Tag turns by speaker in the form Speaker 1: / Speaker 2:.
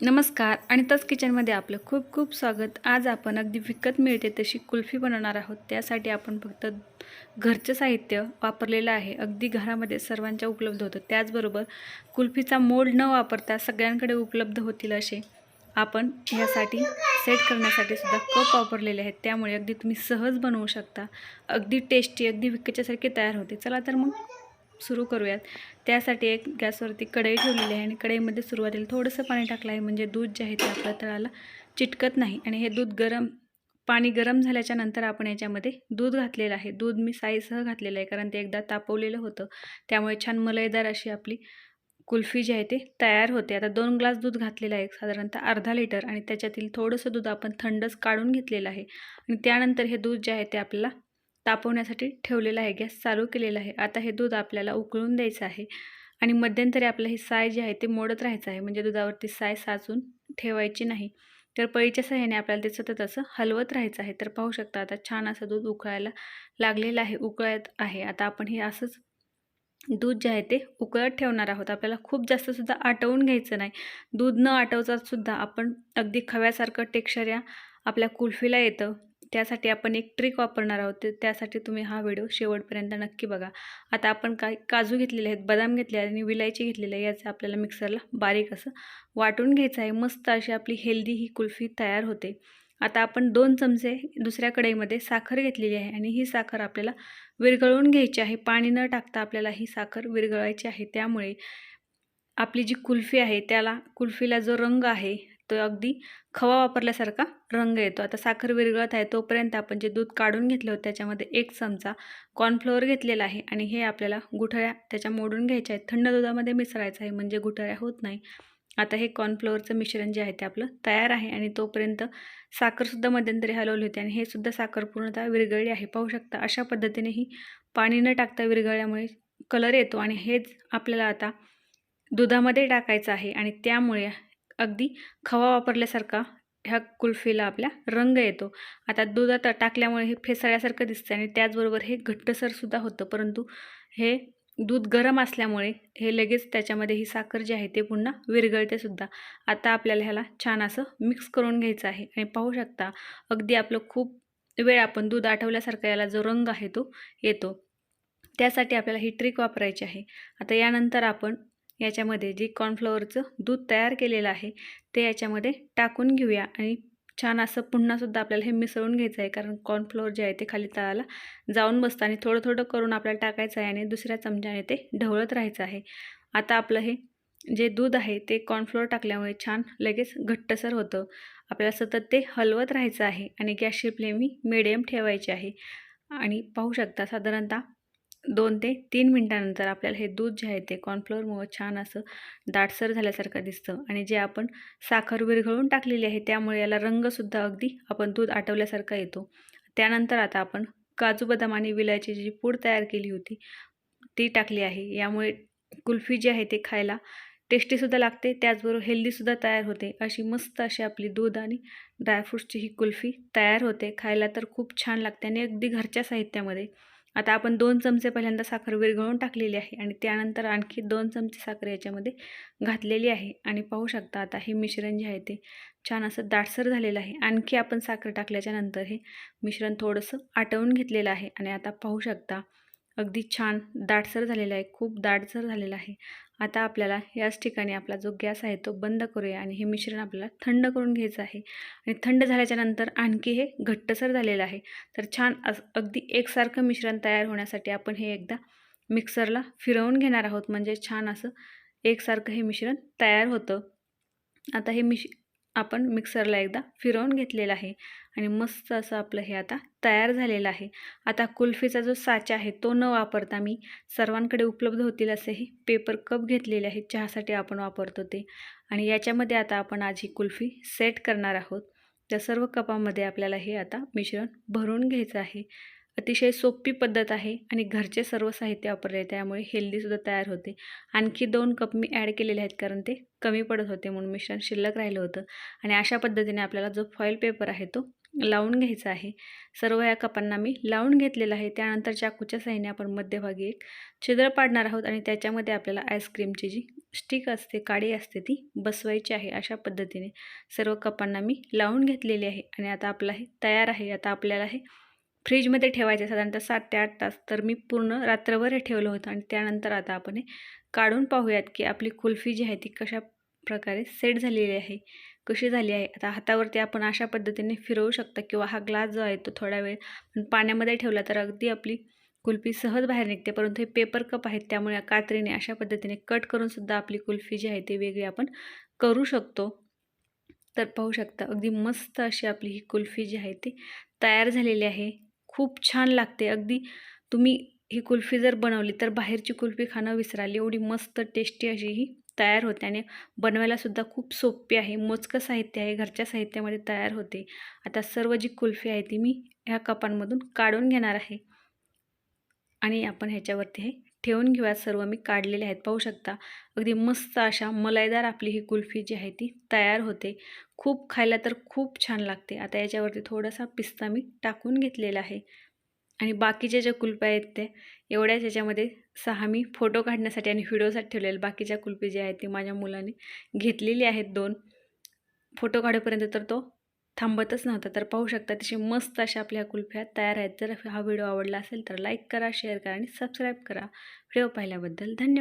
Speaker 1: नमस्कार आणि तस किचनमध्ये आपलं खूप खूप स्वागत. आज आपण अगदी विकत मिळते तशी कुल्फी बनवणार आहोत. त्यासाठी आपण फक्त घरचं साहित्य वापरलेलं आहे. अगदी घरामध्ये सर्वांच्या उपलब्ध होतं. त्याचबरोबर कुल्फीचा मोल्ड न वापरता सगळ्यांकडे उपलब्ध होतील असे आपण ह्यासाठी सेट करण्यासाठी सुद्धा कप वापरलेले आहेत. त्यामुळे अगदी तुम्ही सहज बनवू शकता. अगदी टेस्टी अगदी विकतच्यासारखी तयार होते. चला तर मग सुरू करूयात. त्यासाठी एक गॅसवरती कढई ठेवलेली आहे आणि कढईमध्ये सुरुवातीला थोडंसं पाणी टाकलं आहे म्हणजे दूध जे आहे ते आपल्या तळाला चिटकत नाही. आणि हे दूध गरम पाणी गरम झाल्याच्यानंतर आपण याच्यामध्ये दूध घातलेलं आहे. दूध मी साईसह घातलेलं आहे कारण ते एकदा तापवलेलं होतं. त्यामुळे छान मलईदार अशी आपली कुल्फी जी आहे ते तयार होते. आता दोन ग्लास दूध घातलेलं आहे साधारणतः अर्धा लिटर. आणि त्याच्यातील थोडंसं दूध आपण थंडच काढून घेतलेलं आहे. आणि त्यानंतर हे दूध जे आहे ते आपल्याला तापवण्यासाठी ठेवलेला आहे गॅस चालू केलेला आहे. आता हे दूध आपल्याला उकळून द्यायचं आहे आणि मध्यंतरी आपलं ही साय जी आहे ते मोडत राहायचं आहे. म्हणजे दुधावरती साय साचून ठेवायची नाही. तर पळीच्या सहाय्याने आपल्याला ते सतत असं हलवत राहायचं आहे. तर पाहू शकता आता छान असं दूध उकळायला लागलेलं आहे उकळत आहे. आता आपण हे असंच दूध जे आहे ते उकळत ठेवणार आहोत. आपल्याला खूप जास्तसुद्धा आटवून घ्यायचं नाही. दूध न आटवता सुद्धा आपण अगदी खव्यासारखं टेक्शर या आपल्या कुल्फीला येतं. त्यासाठी आपण एक ट्रिक वापरणार आहोत. त्यासाठी तुम्ही हा व्हिडिओ शेवटपर्यंत नक्की बघा. आता आपण काय काजू घेतलेले आहेत बदाम घेतले आहेत आणि विलायची घेतलेली आहे. याचं आपल्याला मिक्सरला बारीक असं वाटून घ्यायचं आहे. मस्त अशी आपली हेल्दी ही कुल्फी तयार होते. आता आपण दोन चमचे दुसऱ्या कढईमध्ये साखर घेतलेली आहे आणि ही साखर आपल्याला विरघळून घ्यायची आहे. पाणी न टाकता आपल्याला ही साखर विरघळायची आहे. त्यामुळे आपली जी कुल्फी आहे त्याला कुल्फीला जो रंग आहे तो अगदी खवा वापरल्यासारखा रंग येतो. आता साखर विरघळत आहे तोपर्यंत आपण जे दूध काढून घेतलं होतं त्याच्यामध्ये एक चमचा कॉर्नफ्लोअर घेतलेला आहे आणि हे आपल्याला गुठळ्या त्याच्या मोडून घ्यायच्या आहेत. थंड दुधामध्ये मिसळायचं आहे म्हणजे गुठळ्या होत नाही. आता हे कॉर्नफ्लोअरचं मिश्रण जे आहे ते आपलं तयार आहे आणि तोपर्यंत साखरसुद्धा मध्यंतरी हलवली होती आणि हे सुद्धा साखर पूर्णतः विरघळली आहे. पाहू शकता अशा पद्धतीने ही पाणी न टाकता विरघळल्यामुळे कलर येतो आणि हेच आपल्याला आता दुधामध्ये टाकायचं आहे आणि त्यामुळे अगदी खवा वापरल्यासारखा ह्या कुल्फीला आपल्या रंग येतो. आता दुधात टाकल्यामुळे हे फेसाळ्यासारखं दिसतं आणि त्याचबरोबर हे घट्टसरसुद्धा होतं. परंतु हे दूध गरम असल्यामुळे हे लगेच त्याच्यामध्ये ही साखर जी आहे ते पुन्हा विरघळते सुद्धा. आता आपल्याला ह्याला छान असं मिक्स करून घ्यायचं आहे. आणि पाहू शकता अगदी आपलं खूप वेळ आपण दूध आठवल्यासारखा याला जो रंग आहे तो येतो. त्यासाठी आपल्याला ही ट्रिक वापरायची आहे. आता यानंतर आपण याच्यामध्ये जे कॉर्नफ्लॉवरचं दूध तयार केलेलं आहे ते याच्यामध्ये टाकून घेऊया. आणि छान असं पुन्हासुद्धा आपल्याला हे मिसळून घ्यायचं आहे कारण कॉर्नफ्लोअर जे आहे ते खाली तळाला जाऊन बसतं आणि थोडं थोडं करून आपल्याला टाकायचं आहे आणि दुसऱ्या चमच्याने ते ढवळत राहायचं आहे. आता आपलं हे जे दूध आहे ते कॉर्नफ्लोअर टाकल्यामुळे छान लगेच घट्टसर होतं. आपल्याला सतत ते हलवत राहायचं आहे आणि गॅसची फ्लेम मिडियम ठेवायची आहे. आणि पाहू शकता साधारणतः दोन ते तीन मिनटानंतर आपल्याला हे दूध जे आहे ते कॉर्नफ्लोअरमुळं छान असं दाटसर झाल्यासारखं दिसतं. आणि जे आपण साखर विरघळून टाकलेली आहे त्यामुळे याला रंगसुद्धा अगदी आपण दूध आटवल्यासारखा येतो. त्यानंतर आता आपण काजू बदाम आणि विलायची जी पूड तयार केली होती ती टाकली आहे. यामुळे कुल्फी जी आहे ते खायला टेस्टीसुद्धा लागते त्याचबरोबर हेल्दीसुद्धा तयार होते. अशी मस्त अशी आपली दूध आणि ड्रायफ्रूट्सची ही कुल्फी तयार होते. खायला तर खूप छान लागते आणि अगदी घरच्या साहित्यामध्ये आता आपण दोन चमचे पहिल्यांदा साखर विरघळून टाकलेली आहे आणि त्यानंतर आणखी दोन चमचे साखर याच्यामध्ये घातलेली आहे. आणि पाहू शकता आता हे मिश्रण जे आहे ते छान असं दाटसर झालेलं आहे. आणखी आपण साखर टाकल्याच्या नंतर हे मिश्रण थोडंसं आटवून घेतलेलं आहे. आणि आता पाहू शकता अगदी छान दाटसर झालेला आहे खूप दाटसर झालेला आहे. आता आपल्याला याच ठिकाणी आपला जो गॅस आहे तो बंद करूया आणि हे मिश्रण आपल्याला थंड करून घ्यायचं आहे. आणि थंड झाल्याच्यानंतर आणखी हे घट्टसर झालेलं आहे. तर छान अस अगदी एकसारखं मिश्रण तयार होण्यासाठी आपण हे एकदा मिक्सरला फिरवून घेणार आहोत. म्हणजे छान असं एकसारखं हे मिश्रण तयार होतं. आता हे मिश आपण मिक्सरला एकदा फिरवून घेतलेलं आहे आणि मस्त असं आपलं हे आता तयार झालेलं आहे. आता कुल्फीचा जो साचा आहे तो न वापरता मी सर्वांकडे उपलब्ध होतील असे हे पेपर कप घेतलेले आहेत चहासाठी आपण वापरतो ते. आणि याच्यामध्ये आता आपण आज ही कुल्फी सेट करणार आहोत. त्या सर्व कपामध्ये आपल्याला हे आता मिश्रण भरून घ्यायचं आहे. अतिशय सोपी पद्धत आहे आणि घरचे सर्व साहित्य वापरले त्यामुळे हेल्दीसुद्धा तयार होते. आणखी दोन कप मी ॲड केलेले आहेत कारण ते कमी पडत होते म्हणून मिश्रण शिल्लक राहिलं होतं. आणि अशा पद्धतीने आपल्याला जो फॉईल पेपर आहे तो लावून घ्यायचा आहे. सर्व या कपांना मी लावून घेतलेला आहे. त्यानंतर चाकूच्या साहिने आपण मध्यभागी एक छिद्र पाडणार आहोत आणि त्याच्यामध्ये आपल्याला आईस्क्रीमची जी स्टिक असते काडी असते ती बसवायची आहे. अशा पद्धतीने सर्व कपांना मी लावून घेतलेली आहे आणि आता आपलं हे तयार आहे. आता आपल्याला हे फ्रीजमध्ये ठेवायचे साधारणतः सात ते आठ तास. तर मी पूर्ण रात्रभर हे ठेवलं होतं आणि त्यानंतर आता आपण हे काढून पाहूयात की आपली कुल्फी जी आहे ती कशा प्रकारे सेट झालेली आहे कशी झाली आहे. आता हातावरती आपण अशा पद्धतीने फिरवू शकता किंवा हा ग्लास जो आहे तो थोडा वेळ पण पाण्यामध्ये ठेवला तर अगदी आपली कुल्फी सहज बाहेर निघते. परंतु हे पेपर कप आहेत त्यामुळे कात्रीने अशा पद्धतीने कट करूनसुद्धा आपली कुल्फी जी आहे ती वेगळी आपण करू शकतो. तर पाहू शकता अगदी मस्त अशी आपली ही कुल्फी जी आहे ती तयार झालेली आहे. खूप छान लागते. अगदी तुम्ही ही कुल्फी जर बनवली तर बाहेरची कुल्फी खाणं विसराली एवढी मस्त टेस्टी अशी ही तयार होते आणि बनवायलासुद्धा खूप सोपी आहे. मोजकं साहित्य आहे घरच्या साहित्यामध्ये तयार होते. आता सर्व जी कुल्फी आहे ती मी ह्या कपांमधून काढून घेणार आहे. आणि आपण ह्याच्यावरती हे ठेवून घेऊया. सर्व मी काढलेले आहेत. पाहू शकता अगदी मस्त अशा मलाईदार आपली ही कुल्फी जी आहे ती तयार होते. खूप खायला तर खूप छान लागते. आता याच्यावरती थोडासा पिस्ता मी टाकून घेतलेला आहे. आणि बाकीच्या ज्या कुल्प्या आहेत त्या एवढ्याच याच्यामध्ये सहा मी फोटो काढण्यासाठी आणि व्हिडिओसाठी ठेवलेले. बाकीच्या कुल्फी ज्या आहेत ती माझ्या मुलाने घेतलेली आहेत दोन. फोटो काढेपर्यंत तर तो थांबतच नव्हता. तर पाहू शकता तशी मस्त अशा आपल्या कुल्फ्या तयार आहेत. जर हा व्हिडिओ आवडला असेल तर लाईक करा शेअर करा आणि सबस्क्राईब करा. व्हिडिओ पाहिल्याबद्दल धन्यवाद.